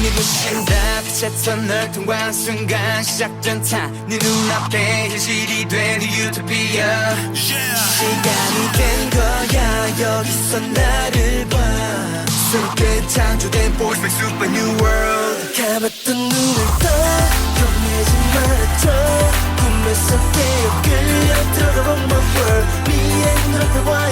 부신다 빛의 널 통과한 순간 시작된 타네 눈앞에 현실이 된 유토피아. 시간이 된 거야. 여기서 나를 봐. 새롭게 창조된 Boys Make Super 감았던 눈을 떠. 겁내지 말아줘. 꿈에서 깨어 끌려 들어가 my world. 미엔 옆에 와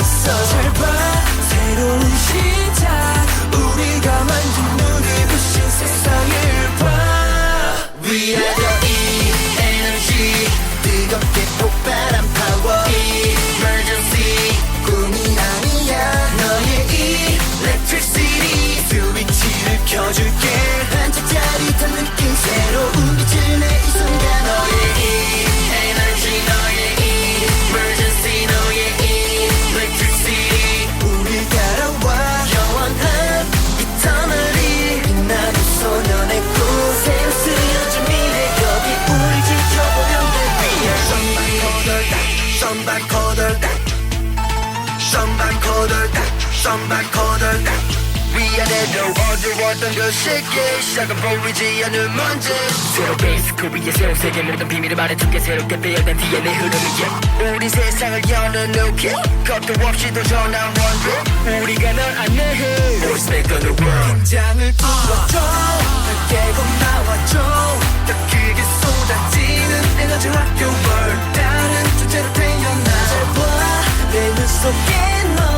somebody coder somebody coder somebody coder 위아래로 어두웠던 그 시기 시작은 보이지 않는 먼지 새로 베이스 그 위에 새로운 세계 모든 비밀을 말해줄게 새롭게 되어낸 DNA 흐름이야 우리 세상을 여는 느낌 겁도 없이 도전한 원dream 우리가 널 안내해. Voice make the world so can't.